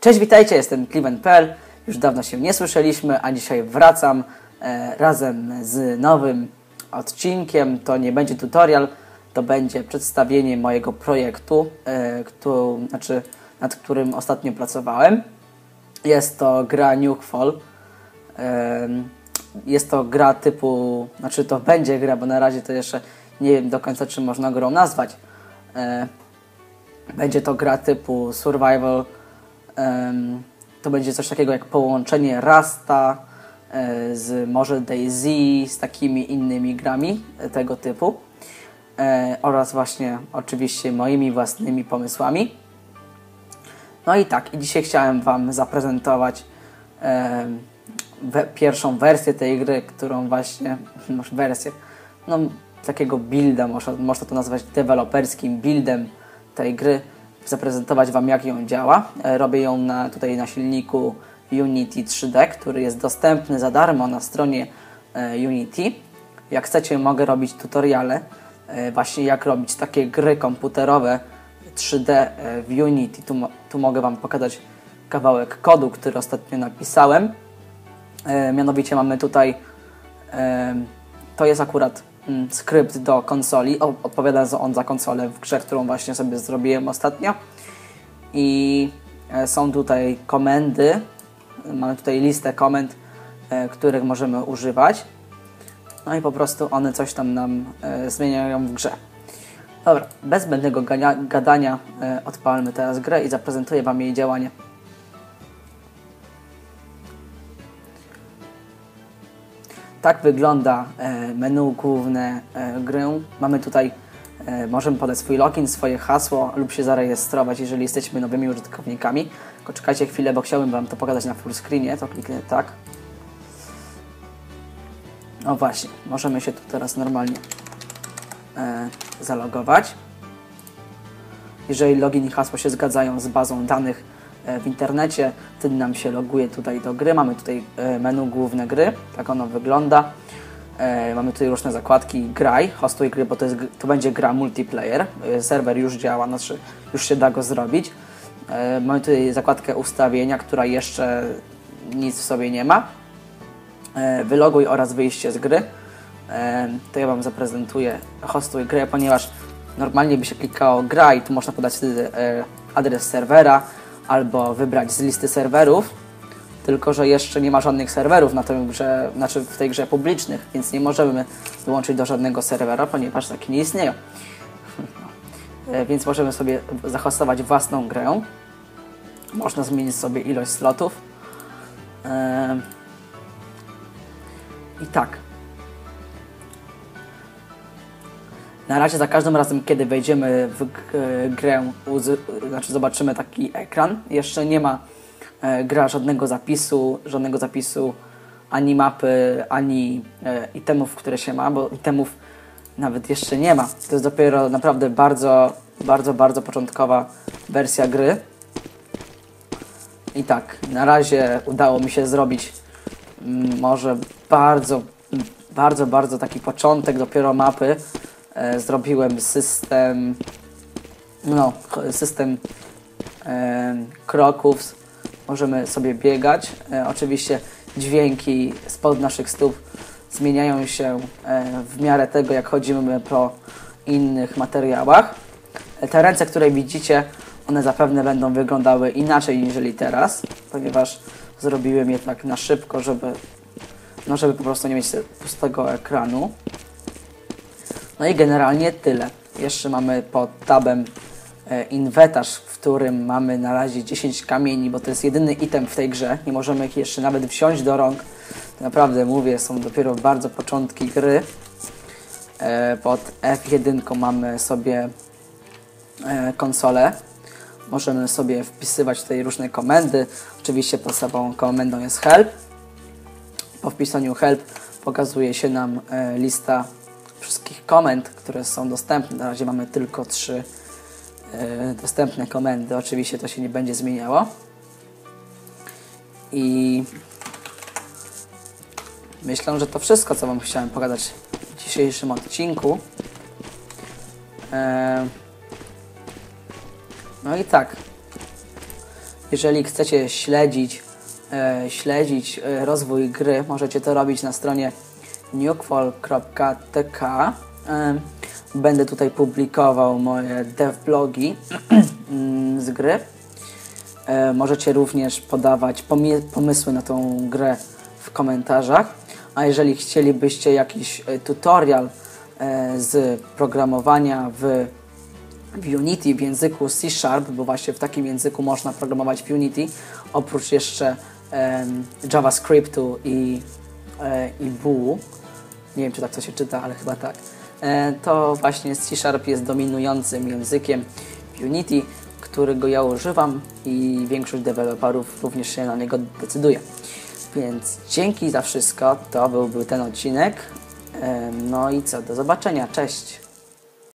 Cześć, witajcie, jestem Cleveland.pl. Już dawno się nie słyszeliśmy, a dzisiaj wracam e, razem z nowym odcinkiem. To nie będzie tutorial, to będzie przedstawienie mojego projektu, e, któ, znaczy, nad którym ostatnio pracowałem. Jest to gra Nukefall. E, jest to gra typu, znaczy to będzie gra, bo na razie to jeszcze nie wiem do końca, czy można grą nazwać. E, będzie to gra typu survival. To będzie coś takiego jak połączenie Rasta e, z może DayZ, z takimi innymi grami e, tego typu. E, oraz właśnie oczywiście moimi własnymi pomysłami. No i tak, i dzisiaj chciałem Wam zaprezentować we, pierwszą wersję tej gry, którą właśnie, może wersję, no takiego builda, można, można to nazwać deweloperskim buildem tej gry, zaprezentować Wam jak ją działa. E, Robię ją na, tutaj na silniku Unity 3D, który jest dostępny za darmo na stronie e, Unity. Jak chcecie mogę robić tutoriale e, właśnie jak robić takie gry komputerowe 3D e, w Unity. Tu, tu mogę Wam pokazać kawałek kodu, który ostatnio napisałem. Mianowicie mamy tutaj, to jest akurat skrypt do konsoli, o, odpowiada on za konsolę w grze, którą właśnie sobie zrobiłem ostatnio. I e, są tutaj komendy, mamy tutaj listę komend, e, których możemy używać. No i po prostu one coś tam nam e, zmieniają w grze. Dobra, bez zbędnego gadania odpalmy teraz grę i zaprezentuję Wam jej działanie. Tak wygląda e, menu główne e, gry. Mamy tutaj, e, możemy podać swój login, swoje hasło lub się zarejestrować, jeżeli jesteśmy nowymi użytkownikami. Tylko czekajcie chwilę, bo chciałbym Wam to pokazać na full screenie, to kliknę tak. O właśnie, możemy się tu teraz normalnie zalogować. Jeżeli login i hasło się zgadzają z bazą danych w internecie, wtedy nam się loguje tutaj do gry. Mamy tutaj e, menu główne gry, tak ono wygląda. E, Mamy tutaj różne zakładki graj, hostuj gry, bo to, jest, to będzie gra multiplayer. E, Serwer już działa, znaczy już się da go zrobić. E, Mamy tutaj zakładkę ustawienia, która jeszcze nic w sobie nie ma. E, Wyloguj oraz wyjście z gry. E, To ja Wam zaprezentuję hostuj grę, ponieważ normalnie by się klikało gra i tu można podać wtedy e, adres serwera albo wybrać z listy serwerów. Tylko, że jeszcze nie ma żadnych serwerów na tej grze, znaczy w tej grze publicznych, więc nie możemy dołączyć do żadnego serwera, ponieważ takie nie istnieją. E, Więc możemy sobie zahostować własną grę. Można zmienić sobie ilość slotów. E, I tak. Na razie za każdym razem, kiedy wejdziemy w e, grę, znaczy zobaczymy taki ekran. Jeszcze nie ma e, gra żadnego zapisu, żadnego zapisu ani mapy, ani e, itemów, które się ma, bo itemów nawet jeszcze nie ma. To jest dopiero naprawdę bardzo, bardzo, bardzo początkowa wersja gry. I tak, na razie udało mi się zrobić mm, może bardzo, bardzo, bardzo taki początek dopiero mapy. E, zrobiłem system, no, system e, kroków. Możemy sobie biegać. E, oczywiście dźwięki spod naszych stóp zmieniają się w miarę tego, jak chodzimy po innych materiałach. Te ręce, które widzicie, one zapewne będą wyglądały inaczej niż teraz, ponieważ zrobiłem je tak na szybko, żeby, no, żeby po prostu nie mieć pustego ekranu. No i generalnie tyle. Jeszcze mamy pod tabem e, inwentarz, w którym mamy na razie 10 kamieni, bo to jest jedyny item w tej grze. Nie możemy ich jeszcze nawet wziąć do rąk. Naprawdę mówię, są dopiero bardzo początki gry. E, pod F1 mamy sobie e, konsolę. Możemy sobie wpisywać tutaj różne komendy. Oczywiście podstawową komendą jest help. Po wpisaniu help pokazuje się nam lista wszystkich komend, które są dostępne. Na razie mamy tylko trzy e, dostępne komendy. Oczywiście to się nie będzie zmieniało. I myślę, że to wszystko, co Wam chciałem pokazać w dzisiejszym odcinku. E, No i tak. Jeżeli chcecie śledzić, e, śledzić rozwój gry, możecie to robić na stronie nukefall.tk. E, będę tutaj publikował moje devblogi mm, z gry. E, możecie również podawać pomysły na tą grę w komentarzach. A jeżeli chcielibyście jakiś e, tutorial e, z programowania w w Unity w języku C Sharp, bo właśnie w takim języku można programować w Unity, oprócz jeszcze JavaScriptu i, i Boo. Nie wiem, czy tak to się czyta, ale chyba tak. E, to właśnie C Sharp jest dominującym językiem Unity, którego ja używam i większość deweloperów również się na niego decyduje. Więc dzięki za wszystko. To byłby ten odcinek. Em, No i co, do zobaczenia. Cześć.